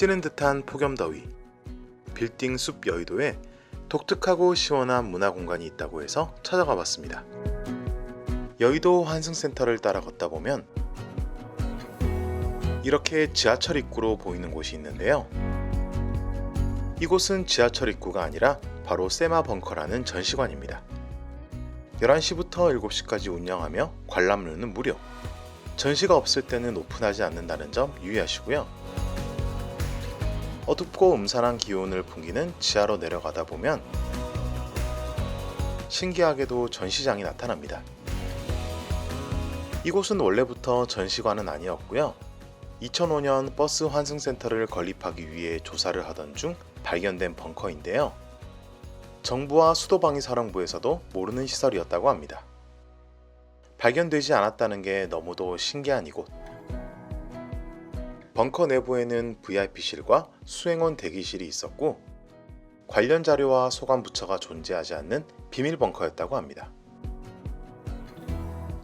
찌는 듯한 폭염더위, 빌딩 숲 여의도에 독특하고 시원한 문화 공간이 있다고 해서 찾아가 봤습니다. 여의도 환승센터를 따라 걷다 보면 이렇게 지하철 입구로 보이는 곳이 있는데요. 이곳은 지하철 입구가 아니라 바로 세마 벙커라는 전시관입니다. 11시부터 7시까지 운영하며 관람료는 무료. 전시가 없을 때는 오픈하지 않는다는 점 유의하시고요. 어둡고 음산한 기온을 풍기는 지하로 내려가다 보면 신기하게도 전시장이 나타납니다. 이곳은 원래부터 전시관은 아니었고요. 2005년 버스 환승센터를 건립하기 위해 조사를 하던 중 발견된 벙커인데요. 정부와 수도방위사령부에서도 모르는 시설이었다고 합니다. 발견되지 않았다는 게 너무도 신기한 이곳. 벙커 내부에는 VIP실과 수행원 대기실이 있었고 관련 자료와 소관 부처가 존재하지 않는 비밀 벙커였다고 합니다.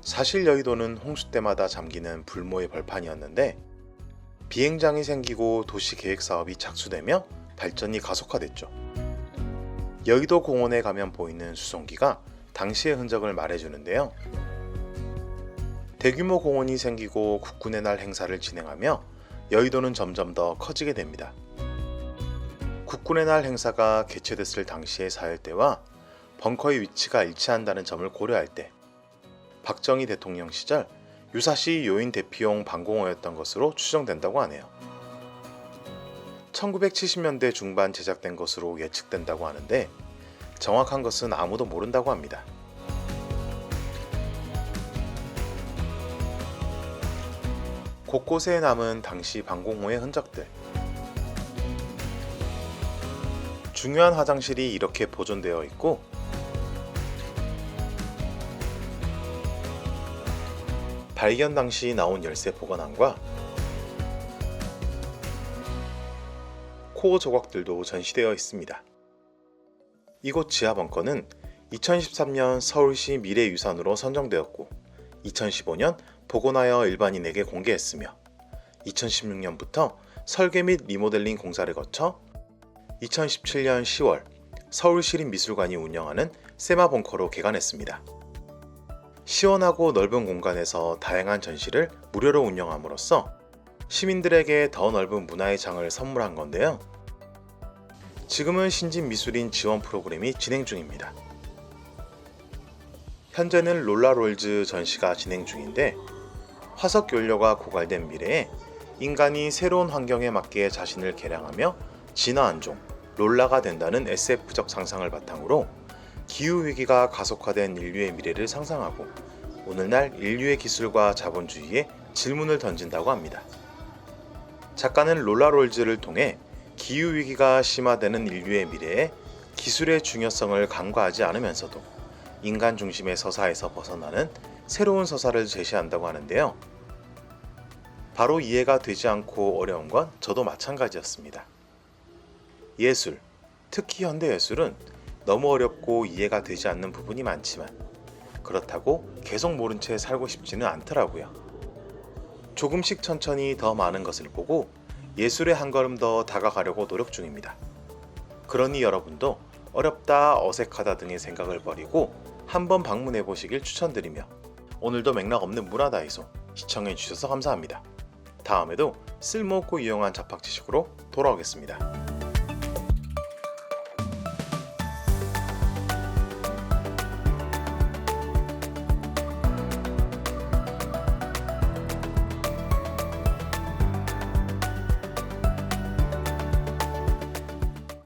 사실 여의도는 홍수 때마다 잠기는 불모의 벌판이었는데 비행장이 생기고 도시 계획 사업이 착수되며 발전이 가속화됐죠. 여의도 공원에 가면 보이는 수송기가 당시의 흔적을 말해주는데요. 대규모 공원이 생기고 국군의 날 행사를 진행하며 여의도는 점점 더 커지게 됩니다. 국군의 날 행사가 개최됐을 당시의 사열대와 벙커의 위치가 일치한다는 점을 고려할 때 박정희 대통령 시절 유사시 요인 대피용 방공호였던 것으로 추정된다고 하네요. 1970년대 중반 제작된 것으로 예측된다고 하는데 정확한 것은 아무도 모른다고 합니다. 곳곳에 남은 당시 방공호의 흔적들. 중요한 화장실이 이렇게 보존되어 있고 발견 당시 나온 열쇠 보관함과 코어 조각들도 전시되어 있습니다. 이곳 지하 벙커는 2013년 서울시 미래유산으로 선정되었고 2015년 복원하여 일반인에게 공개했으며 2016년부터 설계 및 리모델링 공사를 거쳐 2017년 10월 서울시립미술관이 운영하는 세마 벙커로 개관했습니다. 시원하고 넓은 공간에서 다양한 전시를 무료로 운영함으로써 시민들에게 더 넓은 문화의 장을 선물한 건데요. 지금은 신진 미술인 지원 프로그램이 진행 중입니다. 현재는 롤라롤즈 전시가 진행 중인데 화석 연료가 고갈된 미래에 인간이 새로운 환경에 맞게 자신을 개량하며 진화한 종, 롤라가 된다는 SF적 상상을 바탕으로 기후위기가 가속화된 인류의 미래를 상상하고 오늘날 인류의 기술과 자본주의에 질문을 던진다고 합니다. 작가는 롤라롤즈를 통해 기후위기가 심화되는 인류의 미래에 기술의 중요성을 간과하지 않으면서도 인간 중심의 서사에서 벗어나는 새로운 서사를 제시한다고 하는데요. 바로 이해가 되지 않고 어려운 건 저도 마찬가지였습니다. 예술, 특히 현대 예술은 너무 어렵고 이해가 되지 않는 부분이 많지만 그렇다고 계속 모른 채 살고 싶지는 않더라고요. 조금씩 천천히 더 많은 것을 보고 예술에 한 걸음 더 다가가려고 노력 중입니다. 그러니 여러분도 어렵다, 어색하다 등의 생각을 버리고 한번 방문해 보시길 추천드리며 오늘도 맥락 없는 문화다이소 시청해 주셔서 감사합니다. 다음에도 쓸모없고 유용한 잡학 지식으로 돌아오겠습니다.